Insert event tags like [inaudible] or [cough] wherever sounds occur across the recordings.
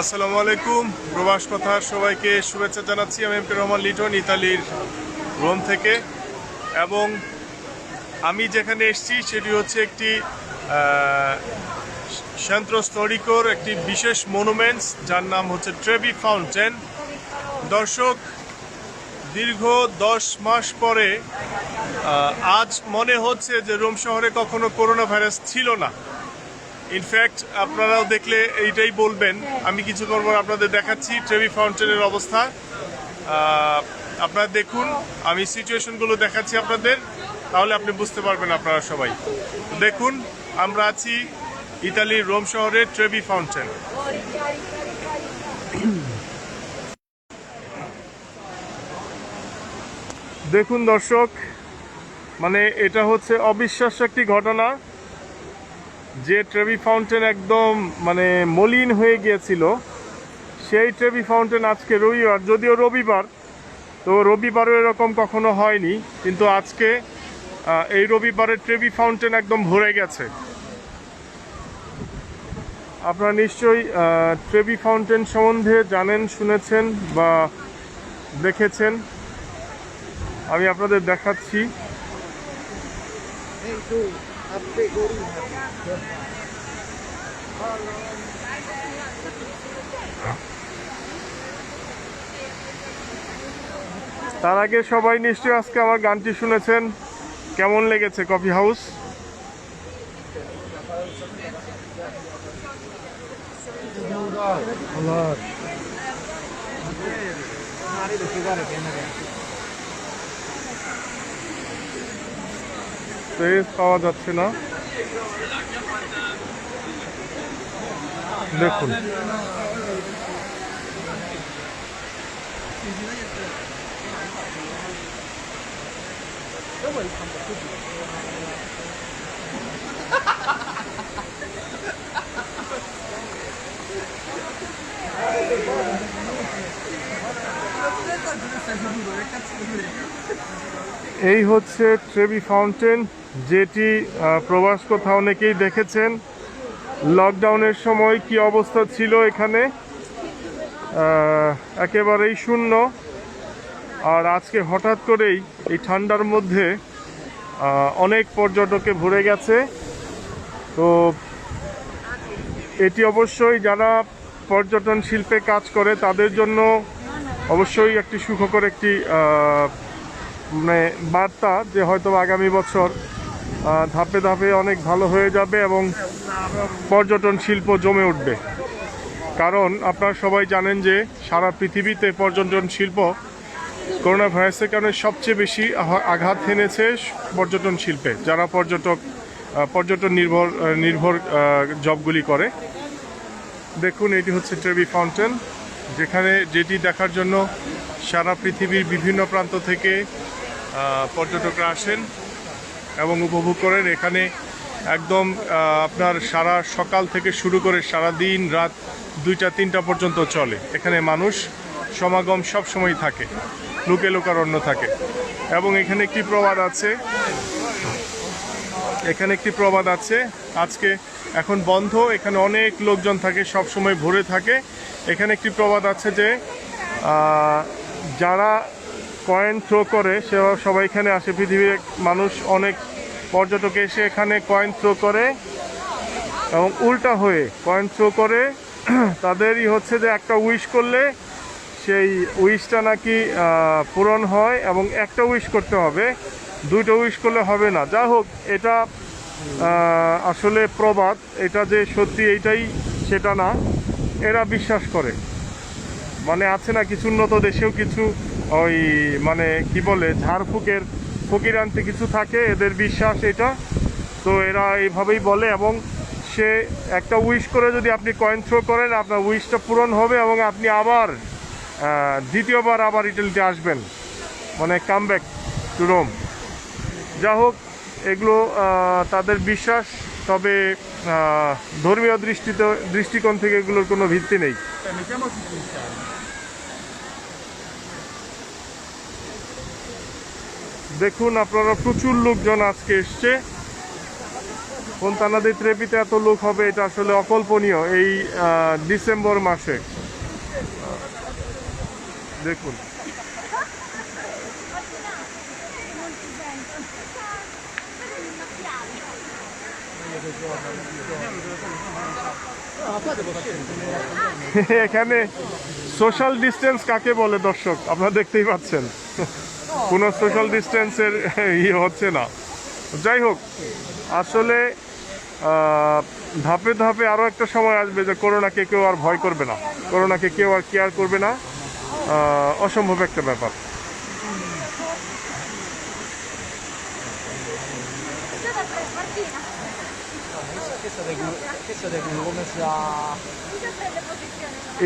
আসসালামু আলাইকুম। প্রবাস কথা সবাইকে শুভেচ্ছা জানাচ্ছি। আমি এমপি রহমান লিটন, ইতালির রোম থেকে। এবং আমি যেখানে এসেছি সেটি হচ্ছে একটি শান্ত্র স্তরিকর একটি বিশেষ মনুমেন্টস, যার নাম হচ্ছে ট্রেবি ফাউন্টেন। দর্শক, দীর্ঘ দশ মাস পরে আজ মনে হচ্ছে যে রোম শহরে কখনো করোনা ভাইরাস ছিল না। ইনফ্যাক্ট আপনারাও দেখলে এইটাই বলবেন। আমি কিছু করব আপনাদের দেখাচ্ছি ট্রেভি ফাউন্টেনের অবস্থা। আপনারা দেখুন, আমি সিচুয়েশনগুলো দেখাচ্ছি আপনাদের, তাহলে আপনি বুঝতে পারবেন আপনারা সবাই। দেখুন, আমরা আছি ইতালির রোম শহরের ট্রেভি ফাউন্টেন দেখুন দর্শক মানে এটা হচ্ছে অবিশ্বাস্য একটি ঘটনা। যে ট্রেভি ফাউন্টেন একদম মানে মলিন হয়ে গিয়েছিল, সেই ট্রেভি ফাউন্টেন আজকে রবিবার, যদিও রবিবার, তো রবিবারও এরকম কখনো হয়নি, কিন্তু আজকে এই রবিবারে ট্রেভি ফাউন্টেন একদম ভরে গেছে। আপনারা নিশ্চয়ই ট্রেভি ফাউন্টেন সম্বন্ধে জানেন, শুনেছেন বা দেখেছেন। আমি আপনাদের দেখাচ্ছি। তার আগে সবাই নিশ্চয়ই আজকে আমার গানটি শুনেছেন। কেমন লেগেছে কফি হাউস? স্পেস পাওয়া যাচ্ছে না। দেখুন। এই হচ্ছে ট্রেবি ফাউন্টেন যেটি প্রবাস কথা অনেকেই দেখেছেন। লকডাউনের সময় কি অবস্থা ছিল এখানে? একেবারেই শূন্য। আর আজকে হঠাৎ করেই এই ঠান্ডার মধ্যে অনেক পর্যটকে ভরে গেছে। তো এটি অবশ্যই যারা পর্যটন শিল্পে কাজ করে, তাদের জন্য অবশ্যই একটি সুখকর একটি মানে বার্তা যে হয়তো আগামী বছর ধাপে ধাপে অনেক ভালো হয়ে যাবে এবং পর্যটন শিল্প জমে উঠবে। কারণ আপনারা সবাই জানেন যে সারা পৃথিবীতে পর্যটন শিল্প করোনা ভাইরাসের কারণে সবচেয়ে বেশি আঘাত হেনেছে পর্যটন শিল্পে, যারা পর্যটক পর্যটন নির্ভর নির্ভর জবগুলি করে। দেখুন, এটি হচ্ছে ট্রেবি ফাউন্টেন যেখানে যেটি দেখার জন্য সারা পৃথিবীর বিভিন্ন প্রান্ত থেকে পর্যটকরা আসেন এবং উপভোগ করেন। এখানে একদম আপনার সারা সকাল থেকে শুরু করে সারা দিন রাত দুইটা, তিনটা পর্যন্ত চলে। এখানে মানুষ সমাগম সব সময় থাকে, লোকে লোকারণ্য থাকে। এবং এখানে একটি প্রবাদ আছে এখানে একটি প্রবাদ আছে। আজকে এখন বন্ধ, এখানে অনেক লোকজন থাকে সব সময় ভরে থাকে। এখানে একটি প্রবাদ আছে যে যারা কয়েন থ্রো করে, সে সবাই এখানে আসে। পৃথিবীর মানুষ, অনেক পর্যটক এসে এখানে কয়েন থ্রো করে এবং উল্টা হয়ে কয়েন থ্রো করে। [clears throat] তাদেরই হচ্ছে যে একটা উইশ করলে সেই উইশটা নাকি পূরণ হয় এবং একটা উইশ করতে হবে। দুইটা উইশ করলে হবে না। যা হোক, এটা আসলে প্রবাদ। এটা যে সত্যি এইটাই, সেটা না। এরা বিশ্বাস করে। মানে আছে না, কিছু উন্নত দেশেও কিছু ওই মানে কি বলে ঝাড়ফুকের ফকিরান্তে কিছু থাকে, এদের বিশ্বাস এটা। তো এরা এইভাবেই বলে এবং সে একটা উইশ করে যদি আপনি কয়েন থ্রো করেন, আপনার উইশটা পূরণ হবে এবং আপনি আবার দ্বিতীয়বার আবার ইটালিতে আসবেন। মানে কাম ব্যাক টু রোম যা হোক, এগুলো তাদের বিশ্বাস, তবে ধর্মীয় দৃষ্টিতে, দৃষ্টিকোণ থেকে এগুলোর কোনো ভিত্তি নেই। দেখুন, আপনারা প্রচুর লোকজন আজকে এসছে। ফোনতানাদি ট্রেপিতে এত লোক হবে, এটা আসলে অকল্পনীয় এই ডিসেম্বর মাসে। দেখুন। [laughs] এখানে সোশ্যাল ডিস্টেন্স কাকে বলে দর্শক? আপনারা দেখতেই পাচ্ছেন। কোনো সোশ্যাল ডিস্টেন্সের ইয়ে হচ্ছে না। যাই হোক, আসলে ধাপে ধাপে আরও একটা সময় আসবে যে করোনাকে কেউ আর ভয় করবে না। করোনাকে কেউ আর কেয়ার করবে না। অসম্ভব একটা ব্যাপার।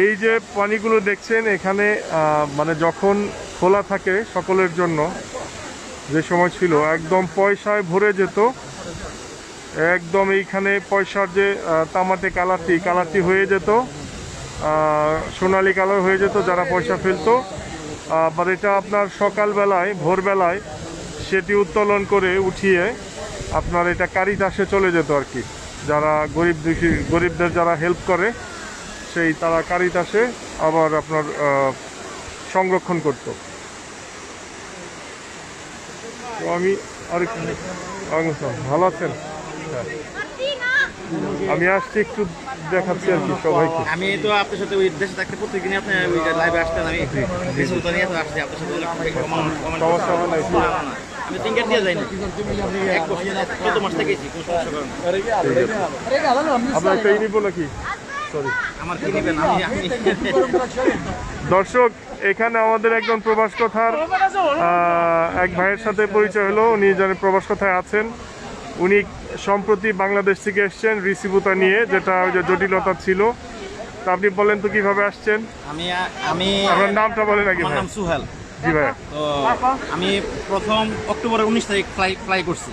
এই যে পানিগুলো দেখছেন, এখানে মানে যখন খোলা থাকে সকলের জন্য, যে সময় ছিল, একদম পয়সায় ভরে যেত। একদম এইখানে পয়সার যে তামাটে কালারটি কালারটি হয়ে যেত। সোনালি কালার হয়ে যেত, যারা পয়সা ফেলতো। আবার এটা আপনার সকালবেলায়, ভোরবেলায় সেটি উত্তোলন করে উঠিয়ে আপনার এটা কারিতাসে চলে যেত আর কি। যারা গরিব দুঃখী গরিবদের যারা হেল্প করে সেই তারা কারিতাসে আবার আপনার সংরক্ষণ করতো। তো আমি আরেক ওয়ালাইকুম ভালো আছেন? হ্যাঁ। আমি আসছি একটু দেখাচ্ছি আর কি সবাইকে। আমি তো আপনার সাথে ওই দেশে থাকতে প্রত্যেকদিন আপনি ওই লাইভে আসতেন আমি ফেসবুকে নিয়ে না তিনকার দিয়ে এক বছর চোদ্দ মাস থেকেছি কোনো সমস্যা করে আপনার একটা ই নিব নাকি? সরি আমার কি নেবেন? আমি আমি দর্শক এখানে আমাদের একজন প্রবাস কথার এক ভাইয়ের সাথে পরিচয় হলো। উনি জানে প্রবাস কথায় আছেন। উনি সম্প্রতি বাংলাদেশ থেকে এসছেন রিসিভুতা নিয়ে যেটা ওই যে জটিলতা ছিল। তা আপনি বলেন তো কীভাবে আসছেন? আমি আমি আপনার নামটা বলেন আগে আমার নাম সুহেল। তো আমি প্রথম অক্টোবরের উনিশ তারিখ ফ্লাই ফ্লাই করছি।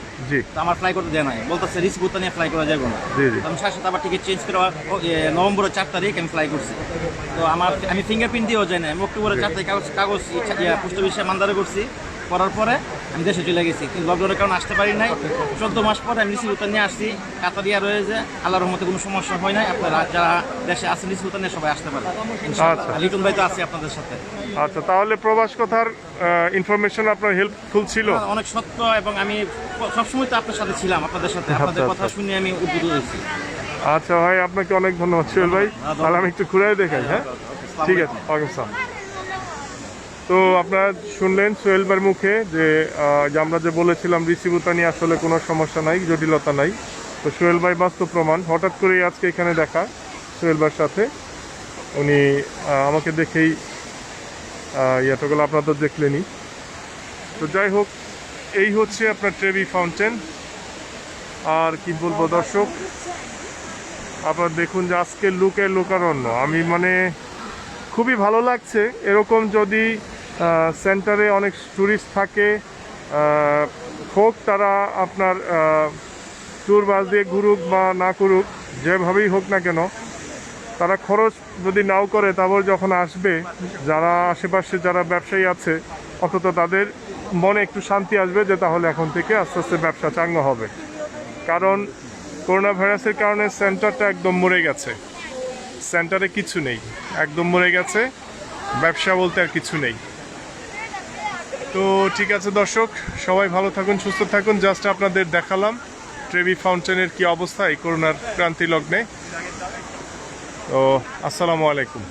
তো আমার ফ্লাই করতে দেয় নাই। বলতেছে রিস্ক নিয়ে ফ্লাই করা যাবে না। আমি সাথে সাথে আবার টিকিট চেঞ্জ করে নভেম্বরের চার তারিখ আমি ফ্লাই করছি। তো আমার আমি ফিঙ্গারপ্রিন্ট দিয়েও যাই না আমি অক্টোবরের চার তারিখ কাগজ কাগজ পুষ্ট বিশ্বে পোস্ট অফিসে মান্দারে করছি। করার পরে আমি দেশে চলে গেছি। কিন্তু লকডাউনের কারণে আসতে পারি নাই। চোদ্দ মাস পরে আমি রিসিভ নিয়ে আসছি। কাতারিয়া রয়েছে। আল্লাহর রহমতে কোনো সমস্যা হয় নাই। আপনারা যারা দেশে আছেন রিসিভ নিয়ে সবাই আসতে পারে আচ্ছা। লিটন ভাই তো আছে আপনাদের সাথে। আচ্ছা তাহলে প্রবাস কথার ইনফরমেশন আপনার হেল্পফুল ছিল? অনেক সত্য এবং আমি সবসময় তো আপনার সাথে ছিলাম আপনাদের সাথে। আপনাদের আচ্ছা, কথা আচ্ছা। শুনে আমি উদ্বুদ্ধ হয়েছি। আচ্ছা ভাই আপনাকে অনেক ধন্যবাদ সোহেল ভাই। তাহলে আমি একটু ঘুরে দেখাই হ্যাঁ? ঠিক আছে। ওয়ালাইকুম আসসালাম। তো আপনারা শুনলেন সোহেল ভাইয়ের মুখে যে আমরা যে বলেছিলাম রিসিভুতা নিয়ে আসলে কোনো সমস্যা নাই, জটিলতা নাই। তো সোহেল ভাই বাস্তব প্রমাণ। হঠাৎ করেই আজকে এখানে দেখা সোহেল ভাইয়ের সাথে। উনি আমাকে দেখেই ইয়েটাগুলো আপনারা তো দেখলেনই। তো যাই হোক, এই হচ্ছে আপনার ট্রেভি ফাউন্টেন। আর কি বলব দর্শক, আপনারা দেখুন যে আজকে লুকের লোকারণ্য। আমি মানে খুবই ভালো লাগছে। এরকম যদি সেন্টারে অনেক ট্যুরিস্ট থাকে। হোক তারা আপনার ট্যুর বাস দিয়ে ঘুরুক বা না করুক, যেভাবেই হোক না কেন, তারা খরচ যদি নাও করে, তারপর যখন আসবে, যারা আশেপাশে যারা ব্যবসায়ী আছে, অন্তত তাদের মনে একটু শান্তি আসবে যে তাহলে এখন থেকে আস্তে আস্তে ব্যবসা চাঙ্গা হবে। কারণ করোনা ভাইরাসের কারণে সেন্টারটা একদম মরে গেছে। সেন্টারে কিছু নেই, একদম মরে গেছে। ব্যবসা বলতে আর কিছু নেই। তো ঠিক আছে দর্শক, সবাই ভালো থাকুন, সুস্থ থাকুন। জাস্ট আপনাদের দেখালাম ট্রেভি ফাউন্টেনের কি অবস্থা এই করোনার ক্রান্তি লগ্নে। তো, আসসালামু আলাইকুম।